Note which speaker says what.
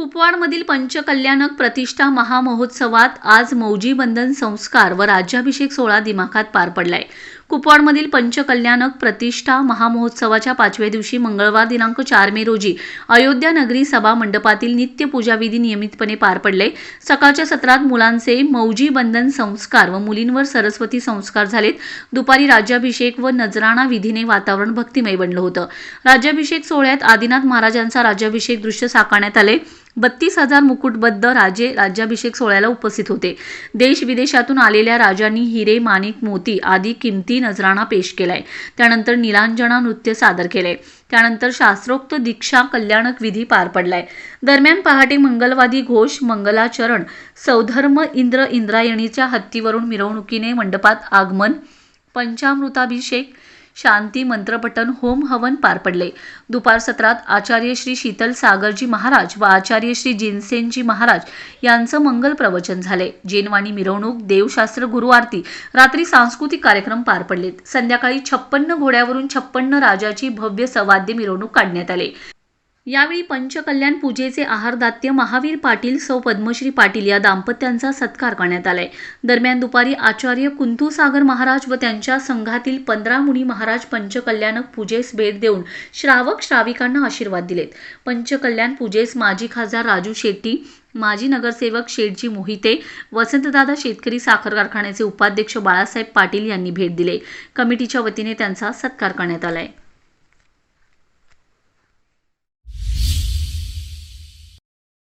Speaker 1: कुपवाडमधील पंचकल्याणक प्रतिष्ठा महामहोत्सवात आज मौजी बंधन संस्कार व राज्याभिषेक सोहळा दिमाखात पार पडलाय. कुपवाडमधील पंचकल्याणक प्रतिष्ठा महामहोत्सवाच्या पाचव्या दिवशी मंगळवार दिनांक चार मे रोजी अयोध्या नगरी सभा मंडपातील नित्य पूजाविधी नियमितपणे पार पडले. सकाळच्या सत्रात मुलांचे मौजी बंधन संस्कार व मुलींवर सरस्वती संस्कार झालेत. दुपारी राज्याभिषेक व नजराणा विधीने वातावरण भक्तिमय बनलं होतं. राज्याभिषेक सोहळ्यात आदिनाथ महाराजांचा राज्याभिषेक दृश्य साकारण्यात आले. बत्तीस हजार मुकुटबद्ध राजे राज्याभिषेक सोहळ्याला उपस्थित होते. देश विदेशातून आलेल्या राजांनी हिरे माणिक मोती आदी किमती नजराणा पेश केलाय. त्यानंतर निलांजना नृत्य सादर केले त्यानंतर शास्त्रोक्त दीक्षा कल्याणक विधी पार पडलाय. दरम्यान पहाटे मंगलवादी घोष मंगलाचरण सौधर्म इंद्र इंद्रायणीच्या हत्तीवरून मिरवणुकीने मंडपात आगमन पंचामृताभिषेक शांती मंत्रपठण होम हवन पार पडले. दुपार सत्रात आचार्य श्री शीतल सागरजी महाराज व आचार्य श्री जिनसेनजी महाराज यांचं मंगल प्रवचन झाले. जेनवाणी मिरवणूक देवशास्त्र गुरु आरती रात्री सांस्कृतिक कार्यक्रम पार पडलेत. संध्याकाळी छप्पन्न घोड्यावरून छप्पन्न राजाची भव्य सवाद्य मिरवणूक काढण्यात आली. यावेळी पंचकल्याण पूजेचे आहारदात्य महावीर पाटील सौ पद्मश्री पाटील या दाम्पत्यांचा सत्कार करण्यात आलाय. दरम्यान दुपारी आचार्य कुंतूसागर महाराज व त्यांच्या संघातील पंधरा मुनी महाराज पंचकल्याणक पूजेस भेट देऊन श्रावक श्राविकांना आशीर्वाद दिलेत. पंचकल्याण पूजेस माजी खासदार राजू शेट्टी माजी नगरसेवक शेठजी मोहिते वसंतदादा शेतकरी साखर कारखान्याचे उपाध्यक्ष बाळासाहेब पाटील यांनी भेट दिले. कमिटीच्या वतीने त्यांचा सत्कार करण्यात आलाय.